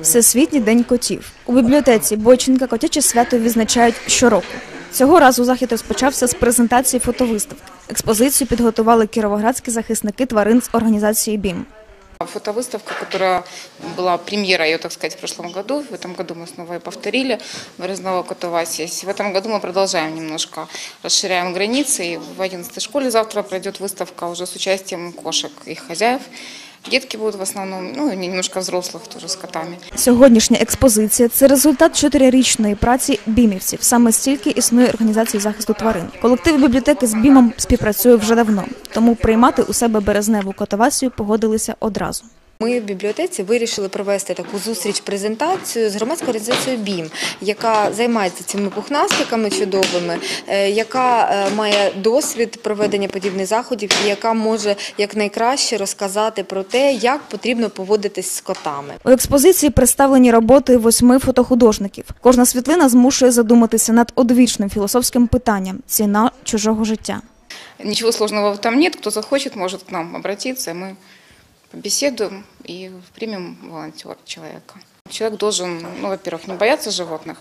Всесвітній день котів у бібліотеці Бойченка котяче свято відзначають щороку. Цього разу захід розпочався з презентації фотовиставки. Експозицію підготували кіровоградські захисники тварин з організації БІМ. Фотовыставка, которая была премьера ее, так сказать, в прошлом году. В этом году мы снова ее повторили. Вырезного котова сессии. В этом году мы продолжаем немножко, расширяем границы. И в 11 школе завтра пройдет выставка уже с участием кошек, их хозяев. Детки будуть в основному, ну і немножко взрослих теж з котами. Сьогоднішня експозиція це результат чотирирічної праці бімівців. Саме стільки існує організації захисту тварин. Колектив бібліотеки з бімом співпрацює вже давно, тому приймати у себе березневу котовацію погодилися одразу. Ми в бібліотеці вирішили провести таку зустріч-презентацію з громадською організацією БІМ, яка займається цими пухнастиками чудовими, е, яка е, має досвід проведення подібних заходів, і яка може якнайкраще розказати про те, як потрібно поводитись з котами. У експозиції представлені роботи восьми фотохудожників. Кожна світлина змушує задуматися над одвічним філософським питанням ціна чужого життя. Ничего сложного этом нет. Кто захочет, может к нам обратиться. Мы побеседуем и примем волонтера человека. Человек должен, ну, во-первых, не бояться животных,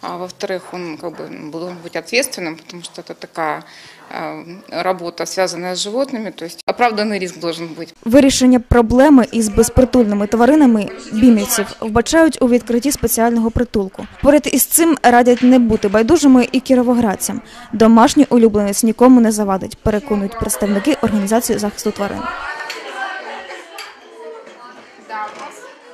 а во-вторых, он как бы должен быть ответственным, потому что это такая э, работа, связанная с животными, то есть оправданный риск должен быть. Вирішення проблеми із безпритульними тваринами бімівців вбачають у відкритті спеціального притулку. Поряд із цим радять не бути байдужими і кіровоградцям. Домашній улюбленець нікому не завадить, переконують представники організації захисту тварин.